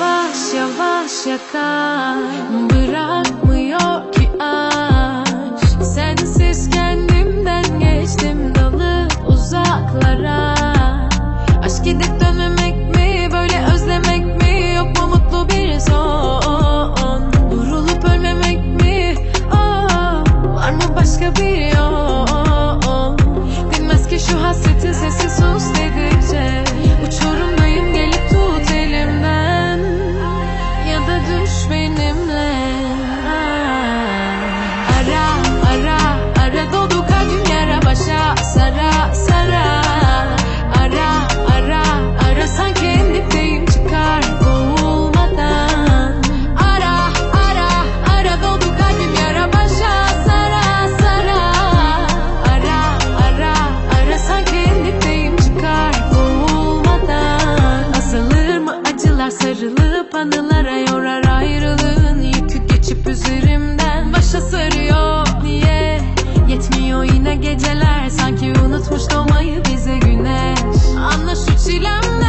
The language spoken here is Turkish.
yavaş yavaş yakar. Bırak benimle. Ara ara ara dolu kalbim yara başa. Sara sara. Ara ara ara sanki en dipteyim çıkar boğulmadan. Ara ara ara dolu kalbim yara başa. Sara sara. Ara ara ara sanki en dipteyim çıkar boğulmadan. Azalır mı acılar sarılıp anılara yorar yine geceler Sanki unutmuş doğmayı bize güneş. Anla şu çilem